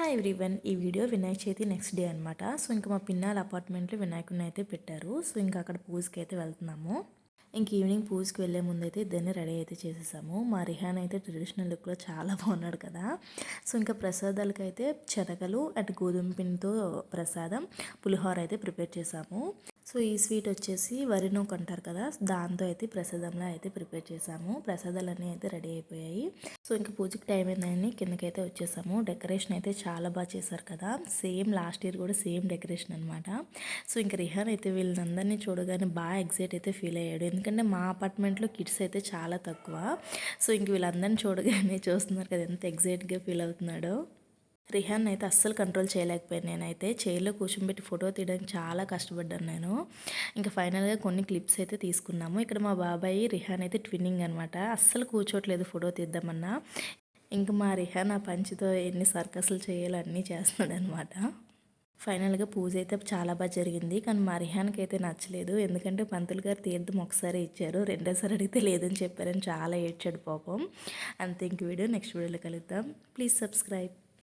Hi everyone ఈ video Vinayaka Chavithi next day అనమాట so ఇంకా మా పిన్నాల అపార్ట్మెంట్లో వినాయకుడిని అయితే పెట్టారు. సో ఇంకా అక్కడ పూజకి అయితే వెళ్తున్నాము. ఇంక ఈవినింగ్ పూజకి వెళ్ళే ముందు అయితే ఇద్దరిని రెడీ అయితే చేసేసాము. మా రిహాన్ అయితే ట్రెడిషనల్ లుక్లో చాలా బాగున్నాడు కదా. సో ఇంకా ప్రసాదాలకు అయితే శనగలు అండ్ గోధుమ పిండితో ప్రసాదం పులిహోర అయితే ప్రిపేర్ చేసాము. సో ఈ స్వీట్ వచ్చేసి వరినూకు అంటారు కదా దాంతో అయితే ప్రసాదంలో అయితే ప్రిపేర్ చేసాము. ప్రసాదాలు అన్నీ అయితే రెడీ అయిపోయాయి. సో ఇంకా పూజకి టైం అయిందని కిందకైతే వచ్చేసాము. డెకరేషన్ అయితే చాలా బాగా చేశారు కదా. సేమ్ లాస్ట్ ఇయర్ కూడా సేమ్ డెకరేషన్ అనమాట సో ఇంకా రిహాన్ అయితే వీళ్ళందరినీ చూడగానే బాగా ఎగ్జైట్ అయితే ఫీల్ అయ్యాడు. ఎందుకంటే మా అపార్ట్మెంట్లో కిడ్స్ అయితే చాలా తక్కువ. సో ఇంక వీళ్ళందరినీ చూడగానే చూస్తున్నారు కదా ఎంత ఎగ్జైట్గా ఫీల్ అవుతున్నాడో. రిహాన్ అయితే అస్సలు కంట్రోల్ చేయలేకపోయాను. నేనైతే చైర్లో కూర్చోబెట్టి ఫోటో తీయడానికి చాలా కష్టపడ్డాను నేను. ఇంకా ఫైనల్గా కొన్ని క్లిప్స్ అయితే తీసుకున్నాము. ఇక్కడ మా బాబాయ్ రిహాన్ అయితే ట్విన్నింగ్ అనమాట అస్సలు కూర్చోట్లేదు ఫోటో తీద్దామన్నా. ఇంకా మా రిహాన్ ఆ పంచితో ఎన్ని సర్కస్లు చేయాలో అన్నీ చేస్తున్నాడు అనమాట ఫైనల్గా పూజ అయితే చాలా బాగా జరిగింది. కానీ మా రిహాన్కి అయితే నచ్చలేదు. ఎందుకంటే పంతులు గారు తీర్థం ఒకసారి ఇచ్చారు. రెండోసారి అడిగితే లేదని చెప్పారని చాలా ఏడ్చాడు పాపం. అంతే ఇంక వీడియో నెక్స్ట్ వీడియోలో కలుద్దాం. Please subscribe.